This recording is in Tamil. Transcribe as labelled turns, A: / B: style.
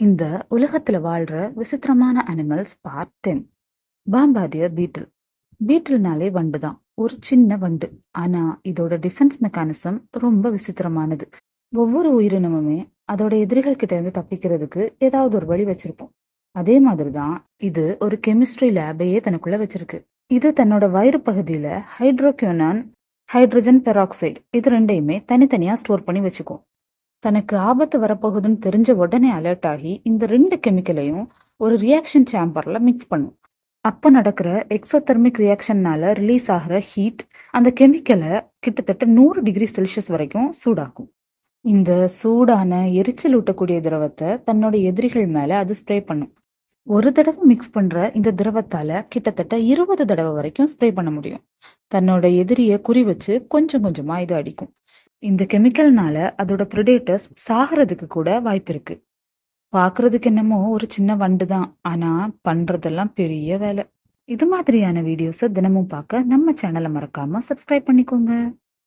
A: இந்த உலகத்துல வாழ்ற விசித்திரமான animals part ten bombardier beetle. பீட்டில்னாலே வண்டு தான். ஒரு சின்ன வண்டு. ஆனா இதோட டிஃபென்ஸ் மெக்கானிசம் ரொம்ப விசித்திரமானது. ஒவ்வொரு உயிரினமுமே அதோட எதிரிகள் கிட்ட இருந்து தப்பிக்கிறதுக்கு ஏதாவது ஒரு வழி வச்சிருப்போம் அதே மாதிரிதான் இது ஒரு கெமிஸ்ட்ரி லேபையே தனக்குள்ள வச்சிருக்கு. இது தன்னோட வயிறு பகுதியில ஹைட்ரோக்யோனான் ஹைட்ரஜன் பெராக்சைடு இது ரெண்டையுமே தனித்தனியா ஸ்டோர் பண்ணி வச்சுக்கும். தனக்கு ஆபத்து வரப்போகுதுன்னு தெரிஞ்ச உடனே அலர்ட் ஆகி இந்த ரெண்டு கெமிக்கலையும் ஒரு ரியாக்ஷன் சேம்பர்ல மிக்ஸ் பண்ணும். அப்போ நடக்கிற எக்ஸோதெர்மிக் ரியாக்ஷன்னால ரிலீஸ் ஆகிற ஹீட் அந்த கெமிக்கலை கிட்டத்தட்ட நூறு டிகிரி செல்சியஸ் வரைக்கும் சூடாக்கும். இந்த சூடான எரிச்சல் ஊட்டக்கூடிய திரவத்தை தன்னோட எதிரிகள் மேல அது ஸ்ப்ரே பண்ணும். ஒரு தடவை மிக்ஸ் பண்ற இந்த திரவத்தால கிட்டத்தட்ட இருபது தடவை வரைக்கும் ஸ்ப்ரே பண்ண முடியும். தன்னோட எதிரிய குறி வச்சு கொஞ்சம் கொஞ்சமா இது அடிக்கும். இந்த கெமிக்கல்னால அதோட ப்ரிடேட்டர்ஸ் சாகிறதுக்கு கூட வாய்ப்பு இருக்கு பார்க்கறதுக்கு என்னமோ ஒரு சின்ன வண்டு தான் ஆனா பண்றதெல்லாம் பெரிய வேலை. இது மாதிரியான வீடியோஸை தினமும் பார்க்க நம்ம சேனலை மறக்காம சப்ஸ்கிரைப் பண்ணிக்கோங்க.